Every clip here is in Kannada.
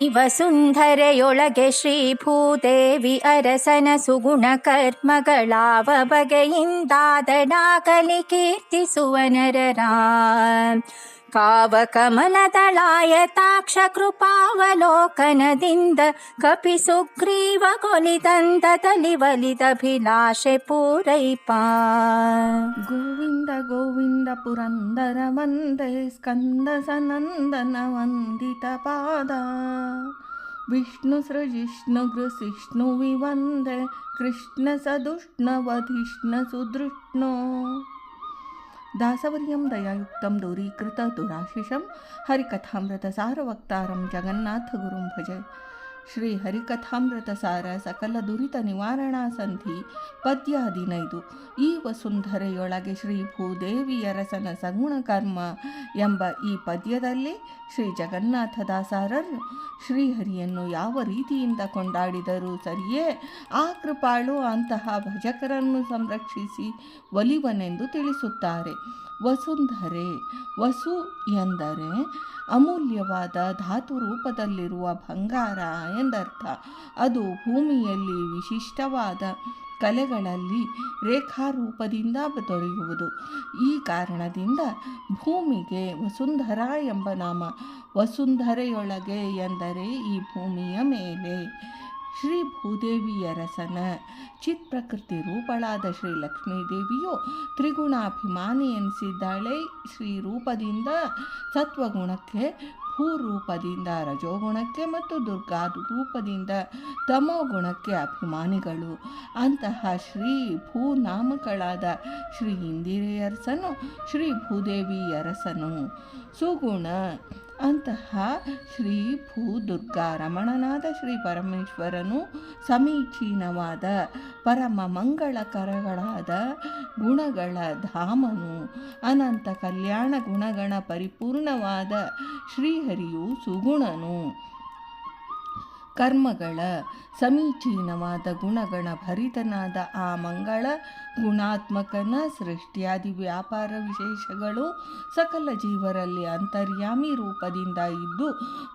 ಈ ವಸುಂಧರೆಯೊಳಗೆ ಶ್ರೀ ಭೂದೇವಿ ಅರಸನ ಸುಗುಣ ಕರ್ಮಗಳಾವ ಬಗೆಯಿಂದಾದಡಾಗಲಿ ಕೀರ್ತಿಸುವ ನರರ पावकमलतलायताक्षकृपावलोकन दीन्द कपिसुग्रीव कुलितन्दतलिवलितभिलाषे पूरैपा। गोविन्द गोविन्द पुरन्दर वन्दे स्कन्दस नन्दनवन्दितपादा विष्णुसृजिष्णुगृसिष्णुविवन्दे कृष्णसदृष्णवधिष्णसुदृष्णो दासवर्यं दयायुक्तं दूरीकृतदुराशिषं हरिकथामृतसारवक्तारं जगन्नाथगुरुं भज। ಶ್ರೀ ಹರಿಕಥಾಮೃತ ಸಾರ ಸಕಲ ದುರಿತ ನಿವಾರಣಾ ಸಂಧಿ, ಪದ್ಯ ಹದಿನೈದು. ಈ ವಸುಂಧರೆಯೊಳಗೆ ಶ್ರೀ ಭೂದೇವಿಯರಸನ ಸಗುಣ ಕರ್ಮ ಎಂಬ ಈ ಪದ್ಯದಲ್ಲಿ ಶ್ರೀ ಜಗನ್ನಾಥದಾಸಾರರು ಶ್ರೀಹರಿಯನ್ನು ಯಾವ ರೀತಿಯಿಂದ ಕೊಂಡಾಡಿದರೂ ಸರಿಯೇ, ಆ ಕೃಪಾಳು ಅಂತಹ ಭಜಕರನ್ನು ಸಂರಕ್ಷಿಸಿ ಒಲಿವನೆಂದು ತಿಳಿಸುತ್ತಾರೆ. ವಸುಂಧರೆ. ವಸು ಎಂದರೆ ಅಮೂಲ್ಯವಾದ ಧಾತು ರೂಪದಲ್ಲಿರುವ ಬಂಗಾರ ಎಂದರ್ಥ. ಅದು ಭೂಮಿಯಲ್ಲಿ ವಿಶಿಷ್ಟವಾದ ಕಲೆಗಳಲ್ಲಿ ರೇಖಾರೂಪದಿಂದ ದೊರೆಯುವುದು. ಈ ಕಾರಣದಿಂದ ಭೂಮಿಗೆ ವಸುಂಧರ ಎಂಬ ನಾಮ ವಸುಂಧರೆಯೊಳಗೆ ಎಂದರೆ ಈ ಭೂಮಿಯ ಮೇಲೆ. ಶ್ರೀ ಭೂದೇವಿಯರಸನ ಚಿತ್ ಪ್ರಕೃತಿ ರೂಪಳಾದ ಶ್ರೀ ಲಕ್ಷ್ಮೀದೇವಿಯು ತ್ರಿಗುಣಾಭಿಮಾನಿ ಎನಿಸಿದ್ದಾಳೆ. ಶ್ರೀ ರೂಪದಿಂದ ಸತ್ವಗುಣಕ್ಕೆ ಭೂರೂಪದಿಂದ ರಜೋಗುಣಕ್ಕೆ ಮತ್ತು ದುರ್ಗಾ ರೂಪದಿಂದ ತಮೋಗುಣಕ್ಕೆ ಅಭಿಮಾನಿಗಳು. ಅಂತಹ ಶ್ರೀ ಭೂನಾಮಗಳಾದ ಶ್ರೀ ಇಂದಿರೆಯರಸನು, ಶ್ರೀ ಭೂದೇವಿಯರಸನು. ಸುಗುಣ, ಅಂತಹ ಶ್ರೀ ಭೂ ದುರ್ಗಾ ರಮಣನಾದ ಶ್ರೀ ಪರಮೇಶ್ವರನು, ಸಮೀಚೀನವಾದ ಪರಮ ಮಂಗಳಕರಗಳಾದ ಗುಣಗಳ ಧಾಮನು, ಅನಂತ ಕಲ್ಯಾಣ ಗುಣಗಣ ಪರಿಪೂರ್ಣವಾದ ಶ್ರೀಹರಿಯು ಸುಗುಣನು. ಕರ್ಮಗಳ ಸಮೀಚೀನವಾದ ಗುಣಗಣ ಭರಿತನಾದ ಆ ಮಂಗಳ ಗುಣಾತ್ಮಕನ ಸೃಷ್ಟಿಯಾದಿ ವ್ಯಾಪಾರ ವಿಶೇಷಗಳು ಸಕಲ ಜೀವರಲ್ಲಿ ಅಂತರ್ಯಾಮಿ ರೂಪದಿಂದ ಇದ್ದು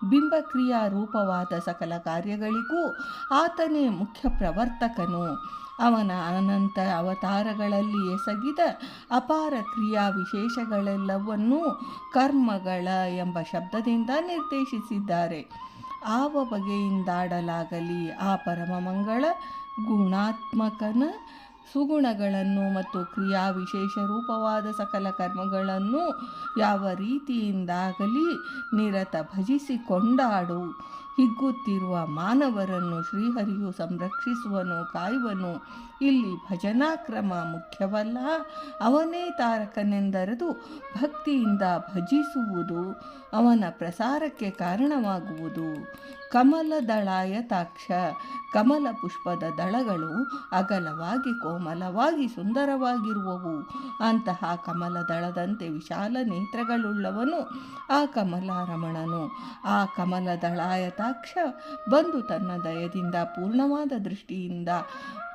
ಬಿಂಬಕ್ರಿಯಾ ರೂಪವಾದ ಸಕಲ ಕಾರ್ಯಗಳಿಗೂ ಆತನೇ ಮುಖ್ಯ ಪ್ರವರ್ತಕನು. ಅವನ ಅನಂತ ಅವತಾರಗಳಲ್ಲಿ ಎಸಗಿದ ಅಪಾರ ಕ್ರಿಯಾ ವಿಶೇಷಗಳೆಲ್ಲವನ್ನೂ ಕರ್ಮಗಳ ಎಂಬ ಶಬ್ದದಿಂದ ನಿರ್ದೇಶಿಸಿದ್ದಾರೆ. ಆವ ಬಗೆಯಿಂದಾಡಲಾಗಲಿ ಆ ಪರಮಮಂಗಳ ಗುಣಾತ್ಮಕನ ಸುಗುಣಗಳನ್ನು ಮತ್ತು ಕ್ರಿಯಾ ವಿಶೇಷ ರೂಪವಾದ ಸಕಲ ಕರ್ಮಗಳನ್ನು ಯಾವ ರೀತಿಯಿಂದಾಗಲಿ ನಿರತ ಭಜಿಸಿ ಕೊಂಡಾಡು ಹಿಗ್ಗುತ್ತಿರುವ ಮಾನವರನ್ನು ಶ್ರೀಹರಿಯು ಸಂರಕ್ಷಿಸುವನು, ಕಾಯುವನು. ಇಲ್ಲಿ ಭಜನಾ ಕ್ರಮ ಮುಖ್ಯವಲ್ಲ. ಅವನೇ ತಾರಕನೆಂದರೆದು ಭಕ್ತಿಯಿಂದ ಭಜಿಸುವುದು, ಅವನ ಪ್ರಸಾರಕ್ಕೆ ಕಾರಣವಾಗುವುದು. ಕಮಲದಳಾಯತಾಕ್ಷ ಕಮಲ ಪುಷ್ಪದ ದಳಗಳು ಅಗಲವಾಗಿ ಕೋಮಲವಾಗಿ ಸುಂದರವಾಗಿರುವವು. ಅಂತಹ ಕಮಲ ದಳದಂತೆ ವಿಶಾಲ ನೇತ್ರಗಳುಳ್ಳವನು ಆ ಕಮಲ ರಮಣನು ಆ ಕಮಲದಳಾಯತಾಕ್ಷ ಬಂದು ತನ್ನ ದಯದಿಂದ ಪೂರ್ಣವಾದ ದೃಷ್ಟಿಯಿಂದ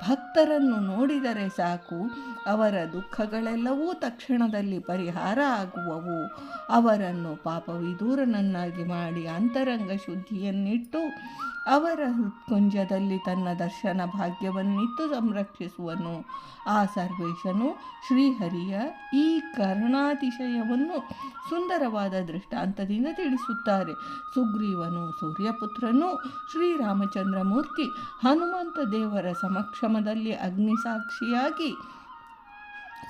ಭಕ್ತರನ್ನು ನೋಡಿದರೆ ಸಾಕು. ಅವರ ದುಃಖಗಳೆಲ್ಲವೂ ತಕ್ಷಣದಲ್ಲಿ ಪರಿಹಾರ ಆಗುವವು. ಅವರನ್ನು ಪಾಪವಿದೂರನನ್ನಾಗಿ ಮಾಡಿ ಅಂತರಂಗ ಶುದ್ಧಿಯನ್ನಿಟ್ಟು ಅವರ ಹೃತ್ಕುಂಜದಲ್ಲಿ ತನ್ನ ದರ್ಶನ ಭಾಗ್ಯವನ್ನಿತ್ತು ಸಂರಕ್ಷಿಸುವನು. ಆ ಸರ್ವೇಶನು ಶ್ರೀಹರಿಯ ಈ ಕರ್ಣಾತಿಶಯವನ್ನು ಸುಂದರವಾದ ದೃಷ್ಟಾಂತದಿಂದ ತಿಳಿಸುತ್ತಾರೆ. ಸುಗ್ರೀವನು ಸೂರ್ಯಪುತ್ರನು, ಶ್ರೀರಾಮಚಂದ್ರಮೂರ್ತಿ, ಹನುಮಂತ ದೇವರ ಸಮಕ್ಷಮದಲ್ಲಿ ಅಗ್ನಿಸಾಕ್ಷಿಯಾಗಿ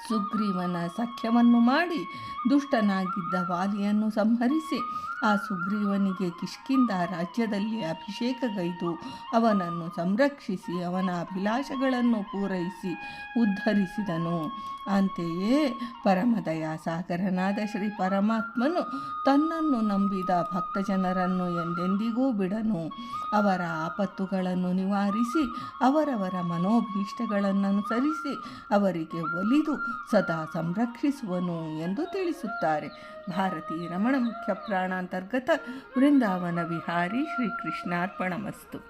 ಸುಗ್ರೀವನ ಸಖ್ಯವನ್ನು ಮಾಡಿ ದುಷ್ಟನಾಗಿದ್ದ ವಾಲಿಯನ್ನು ಸಂಹರಿಸಿ, ಆ ಸುಗ್ರೀವನಿಗೆ ಕಿಷ್ಕಿಂದ ರಾಜ್ಯದಲ್ಲಿ ಅಭಿಷೇಕಗೈದು, ಅವನನ್ನು ಸಂರಕ್ಷಿಸಿ, ಅವನ ಅಭಿಲಾಷಗಳನ್ನು ಪೂರೈಸಿ ಉದ್ಧರಿಸಿದನು. ಅಂತೆಯೇ ಪರಮದಯಾ ಸಾಗರನಾದ ಶ್ರೀ ಪರಮಾತ್ಮನು ತನ್ನನ್ನು ನಂಬಿದ ಭಕ್ತಜನರನ್ನು ಎಂದೆಂದಿಗೂ ಬಿಡನು. ಅವರ ಆಪತ್ತುಗಳನ್ನು ನಿವಾರಿಸಿ, ಅವರವರ ಮನೋಭೀಷ್ಟಗಳನ್ನನುಸರಿಸಿ ಅವರಿಗೆ ಒಲಿದು ಸದಾ ಸಂರಕ್ಷಿಸುವನು ಎಂದು ತಿಳಿಸುತ್ತಾರೆ. ಭಾರತೀ ರಮಣ ಮುಖ್ಯ ಪ್ರಾಣಾಂತರ್ಗತ ವೃಂದಾವನ ವಿಹಾರಿ ಶ್ರೀಕೃಷ್ಣಾರ್ಪಣಮಸ್ತು.